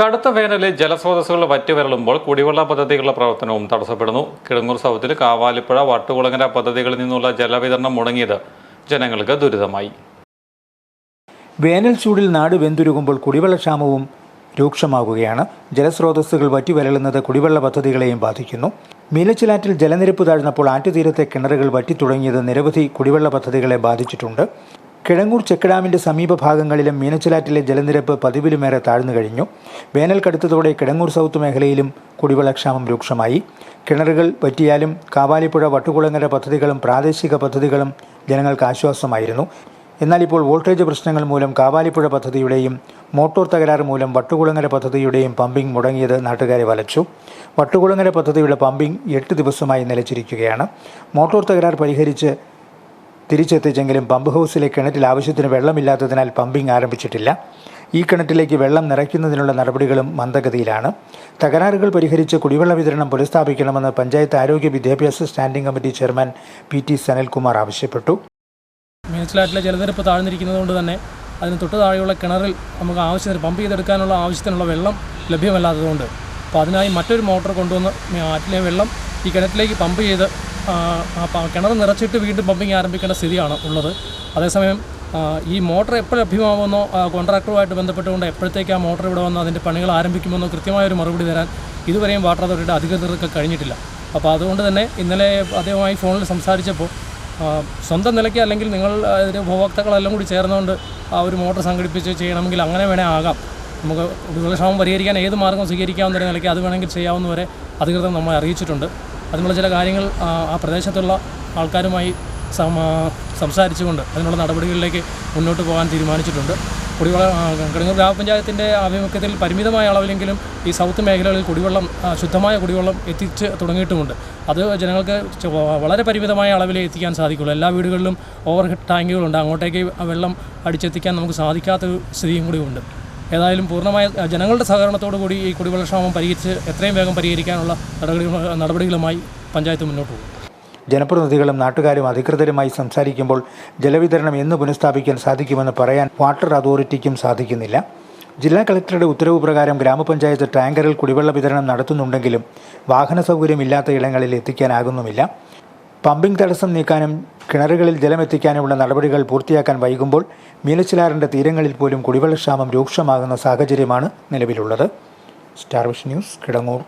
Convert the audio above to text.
കടുത്ത വേനലിൽ ജലസ്രോതസ്സുകൾ വറ്റിവരളുമ്പോൾ കുടിവെള്ള പദ്ധതികളുടെ പ്രവർത്തനവും തടസ്സപ്പെടുന്നു. കിടങ്ങൂർ സൗത്തിൽ കാവാലിപ്പുഴ വട്ടുകുളങ്ങര പദ്ധതികളിൽ നിന്നുള്ള ജലവിതരണം മുടങ്ങിയത് ജനങ്ങൾക്ക് ദുരിതമായി. വേനൽ ചൂടിൽ നാട് വെന്തുരുകുമ്പോൾ കുടിവെള്ളക്ഷാമവും രൂക്ഷമാകുകയാണ്. ജലസ്രോതസ്സുകൾ വറ്റിവരളുന്നത് കുടിവെള്ള പദ്ധതികളെയും ബാധിക്കുന്നു. മീനച്ചിലാറ്റിൽ ജലനിരപ്പ് താഴ്ന്നപ്പോൾ ആറ്റുതീരത്തെ കിണറുകൾ വറ്റിത്തുടങ്ങിയത് നിരവധി കുടിവെള്ള പദ്ധതികളെ ബാധിച്ചിട്ടുണ്ട്. കിഴങ്ങൂർ ചെക്ക് ഡാമിന്റെ സമീപ ഭാഗങ്ങളിലും മീനച്ചിലാറ്റിലെ ജലനിരപ്പ് പതിവിലുമേറെ താഴ്ന്നു കഴിഞ്ഞു. വേനൽ കടുത്തതോടെ കിഴങ്ങൂർ സൗത്ത് മേഖലയിലും കുടിവെള്ളക്ഷാമം രൂക്ഷമായി. കിണറുകൾ വറ്റിയാലും കാവാലിപ്പുഴ വട്ടുകുളങ്ങര പദ്ധതികളും പ്രാദേശിക പദ്ധതികളും ജനങ്ങൾക്ക് ആശ്വാസമായിരുന്നു. എന്നാൽ ഇപ്പോൾ വോൾട്ടേജ് പ്രശ്നങ്ങൾ മൂലം കാവാലിപ്പുഴ പദ്ധതിയുടെയും മോട്ടോർ തകരാറ് മൂലം വട്ടുകുളങ്ങര പദ്ധതിയുടെയും പമ്പിംഗ് മുടങ്ങിയത് നാട്ടുകാരെ വലച്ചു. വട്ടുകുളങ്ങര പദ്ധതിയുടെ പമ്പിംഗ് എട്ട് ദിവസമായി നിലച്ചിരിക്കുകയാണ്. മോട്ടോർ തകരാർ പരിഹരിച്ച് തിരിച്ചെത്തിച്ചെങ്കിലും പമ്പ് ഹൗസിലെ കിണറ്റിൽ ആവശ്യത്തിന് വെള്ളമില്ലാത്തതിനാൽ പമ്പിംഗ് ആരംഭിച്ചിട്ടില്ല. ഈ കിണറ്റിലേക്ക് വെള്ളം നിറയ്ക്കുന്നതിനുള്ള നടപടികളും മന്ദഗതിയിലാണ്. തകരാറുകൾ പരിഹരിച്ച് കുടിവെള്ള വിതരണം പുനഃസ്ഥാപിക്കണമെന്ന് പഞ്ചായത്ത് ആരോഗ്യ വിദ്യാഭ്യാസ standing committee chairman P T Sanalkumar ആവശ്യപ്പെട്ടു. മീനച്ചിലാറ്റിലെ ജലനിരപ്പ് താഴ്ന്നിരിക്കുന്നത് കൊണ്ട് തന്നെ അതിന് തൊട്ട് താഴെയുള്ള കിണറിൽ നമുക്ക് ആവശ്യത്തിന് പമ്പ് ചെയ്തെടുക്കാനുള്ള ആവശ്യത്തിനുള്ള വെള്ളം ലഭ്യമല്ലാത്തതുകൊണ്ട്. അപ്പോൾ അതിനായി മറ്റൊരു മോട്ടോർ കൊണ്ടുവന്ന് ആറ്റിലെ വെള്ളം ഈ കിണറ്റിലേക്ക് പമ്പ് ചെയ്ത് കിണർ നിറച്ചിട്ട് വീണ്ടും പമ്പിങ് ആരംഭിക്കേണ്ട സ്ഥിതിയാണ് ഉള്ളത്. അതേസമയം ഈ മോട്ടർ എപ്പോൾ ലഭ്യമാകുമെന്നോ ആ, കോൺട്രാക്ടറുമായിട്ട് ബന്ധപ്പെട്ടുകൊണ്ട് എപ്പോഴത്തേക്ക് ആ മോട്ടർ ഇവിടെ വന്ന് അതിന്റെ പണികൾ ആരംഭിക്കുമെന്നോ കൃത്യമായൊരു മറുപടി തരാൻ ഇതുവരെയും വാട്ടർ അതോറിറ്റിയുടെ അധികൃതർക്ക് കഴിഞ്ഞിട്ടില്ല. അപ്പോൾ അതുകൊണ്ട് തന്നെ ഇന്നലെ അദ്ദേഹമായി ഫോണിൽ സംസാരിച്ചപ്പോൾ സ്വന്തം നിലയ്ക്ക് അല്ലെങ്കിൽ നിങ്ങൾ ഉപഭോക്താക്കളെല്ലാം കൂടി ചേർന്നുകൊണ്ട് ആ ഒരു മോട്ടർ സംഘടിപ്പിച്ച് ചെയ്യണമെങ്കിൽ അങ്ങനെ വേണേ ആകാം. നമുക്ക് കുടിവെള്ളക്ഷാമം പരിഹരിക്കാൻ ഏത് മാർഗം സ്വീകരിക്കാവുന്ന ഒരു നിലയ്ക്ക് അത് വേണമെങ്കിൽ ചെയ്യാവുന്നവരെ അധികൃതർ നമ്മളെ അറിയിച്ചിട്ടുണ്ട്. അതിനുള്ള ചില കാര്യങ്ങൾ ആ, പ്രദേശത്തുള്ള ആൾക്കാരുമായി സംസാരിച്ചുകൊണ്ട് അതിനുള്ള നടപടികളിലേക്ക് മുന്നോട്ട് പോകാൻ തീരുമാനിച്ചിട്ടുണ്ട്. കുടിവെള്ള കിടങ്ങൂർ ഗ്രാമപഞ്ചായത്തിന്റെ ആഭിമുഖ്യത്തിൽ പരിമിതമായ അളവിലെങ്കിലും ഈ സൗത്ത് മേഖലകളിൽ കുടിവെള്ളം ശുദ്ധമായ കുടിവെള്ളം എത്തിച്ച് തുടങ്ങിയിട്ടുമുണ്ട്. അത് ജനങ്ങൾക്ക് വളരെ പരിമിതമായ അളവിൽ എത്തിക്കാൻ സാധിക്കുള്ളൂ. എല്ലാ വീടുകളിലും ഓവർ ഹെഡ് ടാങ്കുകളുണ്ട്. അങ്ങോട്ടേക്ക് വെള്ളം അടിച്ചെത്തിക്കാൻ നമുക്ക് സാധിക്കാത്ത സ്ഥിതിയും കൂടി ഉണ്ട് ഏതായാലും പൂർണമായ ജനങ്ങളുടെ സഹകരണത്തോടു കൂടി ഈ കുടിവെള്ളക്ഷാമം പരിഹരിച്ച് എത്രയും വേഗം പരിഹരിക്കാനുള്ള നടപടികളുമായി പഞ്ചായത്ത് മുന്നോട്ട് പോകും. ജനപ്രതിനിധികളും നാട്ടുകാരും അധികൃതരുമായി സംസാരിക്കുമ്പോൾ ജലവിതരണം എന്ന് പുനഃസ്ഥാപിക്കാൻ സാധിക്കുമെന്ന് പറയാൻ വാട്ടർ അതോറിറ്റിക്കും സാധിക്കുന്നില്ല. ജില്ലാ കളക്ടറുടെ ഉത്തരവ് പ്രകാരം ഗ്രാമപഞ്ചായത്ത് ടാങ്കറിൽ കുടിവെള്ള വിതരണം നടത്തുന്നുണ്ടെങ്കിലും വാഹന സൗകര്യമില്ലാത്ത ഇടങ്ങളിൽ എത്തിക്കാനാകുന്നുമില്ല. പമ്പിംഗ് തടസ്സം നീക്കാനും കിണറുകളിൽ ജലമെത്തിക്കാനുമുള്ള നടപടികൾ പൂർത്തിയാക്കാൻ വൈകുമ്പോൾ മീനച്ചിലാറിന്റെ തീരങ്ങളിൽ പോലും കുടിവെള്ളക്ഷാമം രൂക്ഷമാകുന്ന സാഹചര്യമാണ് നിലവിലുള്ളത്. Starvision news Kidangoor.